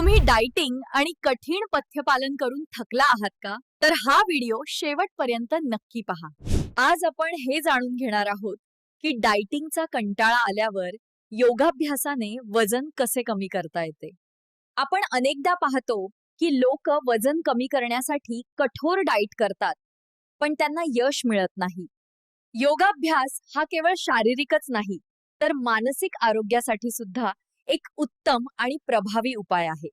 तुम्ही डायटिंग आणि कठीण पथ्यपालन करून थकला आहात का? तर हा व्हिडिओ शेवटपर्यंत नक्की पहा. आज आपण हे जाणून घेणार आहोत की डायटिंगचा कंटाळा आल्यावर योगाभ्यासाने वजन कसे कमी करता येते? आपण अनेकदा पाहतो की लोक वजन कमी करण्यासाठी कठोर डाईट करतात पण त्यांना यश मिळत नाही. योगाभ्यास हा केवळ शारीरिकच नाही तर मानसिक आरोग्यासाठी सुद्धा एक उत्तम आणि प्रभावी उपाय आहे.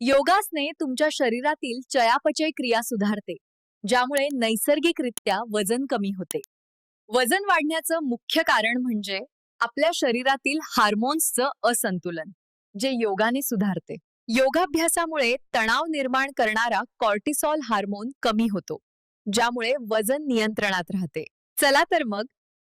योगासने तुमच्या शरीरातील चयापचय क्रिया सुधारते ज्यामुळे नैसर्गिकरित्या वजन कमी होते. वजन वाढण्याचं मुख्य कारण म्हणजे आपल्या शरीरातील हार्मोन्सचं असंतुलन जे योगाने सुधारते. योगाभ्यासामुळे तणाव निर्माण करणारा कॉर्टिसॉल हार्मोन कमी होतो ज्यामुळे वजन नियंत्रणात राहते. चला तर मग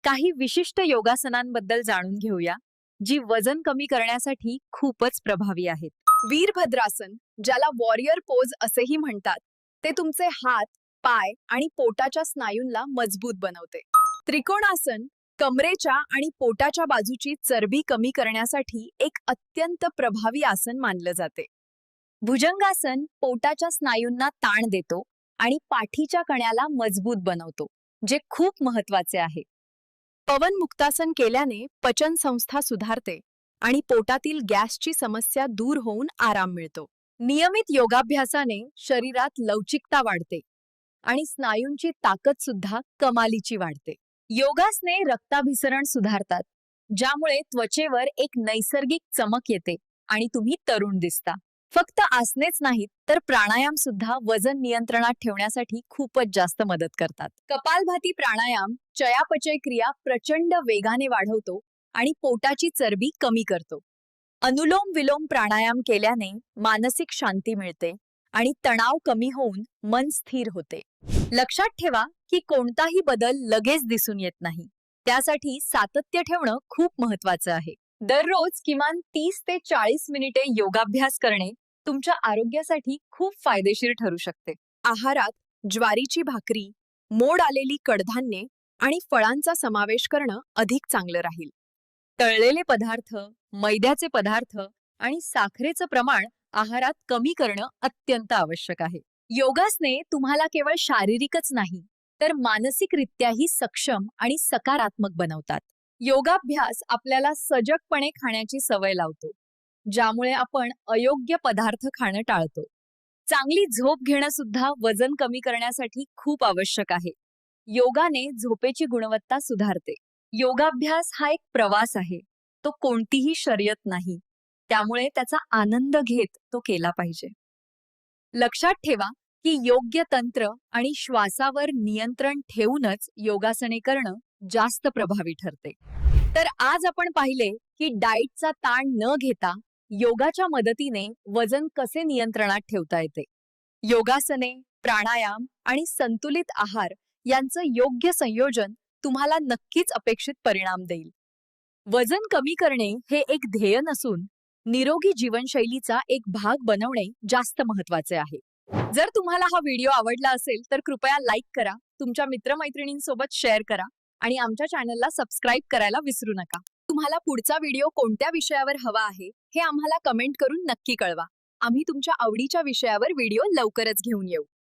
काही विशिष्ट योगासनांबद्दल जाणून घेऊया. जी वजन कमी करण्यासाठी खूपच प्रभावी आहेत. वीरभद्रासन ज्याला वॉरियर पोज असेही म्हणतात ते तुमचे हात पाय आणि पोटाच्या स्नायूंना मजबूत बनवते. त्रिकोणासन कमरेच्या आणि पोटाच्या बाजूची चरबी कमी करण्यासाठी एक अत्यंत प्रभावी आसन मानलं जाते. भुजंगासन पोटाच्या स्नायूंना ताण देतो आणि पाठीच्या कण्याला मजबूत बनवतो जे खूप महत्त्वाचे आहे. पवन मुक्तासन केल्याने पचन संस्था सुधारते आणि पोटातील गॅसची समस्या दूर होऊन आराम मिळतो. नियमित योगाभ्यासाने शरीरात लवचिकता वाढते आणि स्नायूंची ताकद सुद्धा कमालीची वाढते. योगासने रक्ताभिसरण सुधारतात ज्यामुळे त्वचेवर एक नैसर्गिक चमक येते आणि तुम्ही तरुण दिसता. फक्त आसनेच नाहीत तर प्राणायाम सुद्धा वजन नियंत्रणात ठेवण्यासाठी खूपच जास्त मदत करतात. कपालभाती प्राणायाम चयापचय क्रिया प्रचंड वेगाने वाढवतो आणि पोटाची चरबी कमी करतो. अनुलोम विलोम प्राणायाम केल्याने मानसिक शांती मिळते आणि तणाव कमी होऊन मन स्थिर होते. लक्षात ठेवा की कोणताही बदल लगेच दिसून येत नाही. त्यासाठी सातत्य ठेवणं खूप महत्वाचं आहे. दररोज किमान तीस ते चाळीस मिनिटे योगाभ्यास करणे तुमच्या आरोग्यासाठी खूप फायदेशीर ठरू शकते. आहारात ज्वारीची भाकरी मोड आलेली कडधान्ये आणि फळांचा समावेश करणं अधिक चांगलं राहील. तळलेले पदार्थ मैद्याचे पदार्थ आणि साखरेचं प्रमाण आहारात कमी करणं अत्यंत आवश्यक आहे. योगासने तुम्हाला केवळ शारीरिकच नाही तर मानसिकरित्याही सक्षम आणि सकारात्मक बनवतात. योगाभ्यास आपल्याला सजगपणे खाण्याची सवय लावतो. ज्यामुळे आपण अयोग्य पदार्थ खाणं टाळतो. चांगली झोप घेणं सुद्धा वजन कमी करण्यासाठी खूप आवश्यक आहे. योगाने झोपेची गुणवत्ता सुधारते. योगाभ्यास हा एक प्रवास आहे. तो कोणतीही शर्यत नाही. त्यामुळे त्याचा आनंद घेत तो केला पाहिजे. लक्षात ठेवा की योग्य तंत्र आणि श्वासावर नियंत्रण ठेवूनच योगासने करणं जास्त प्रभावी ठरते. तर आज आपण पाहिले की डाएटचा ताण न घेता योगाच्या मदतीने वजन कसे नियंत्रणात ठेवता येते? योगासने प्राणायाम आणि संतुलित आहार यांचं योग्य संयोजन तुम्हाला नक्कीच अपेक्षित परिणाम देईल. वजन कमी करणे हे एक ध्येय नसून निरोगी जीवनशैलीचा एक भाग बनवणे जास्त महत्त्वाचे आहे. जर तुम्हाला हा व्हिडिओ आवडला असेल तर कृपया लाईक करा तुमच्या मित्रमैत्रिणींसोबत शेअर करा आणि आमच्या चॅनलला सबस्क्राईब करायला विसरू नका. तुम्हाला पुढचा व्हिडिओ कोणत्या विषयावर हवा आहे हे आम्हाला कमेंट करून नक्की कळवा. आम्ही तुमच्या आवडीच्या विषयावर व्हिडिओ लवकरच घेऊन येऊ.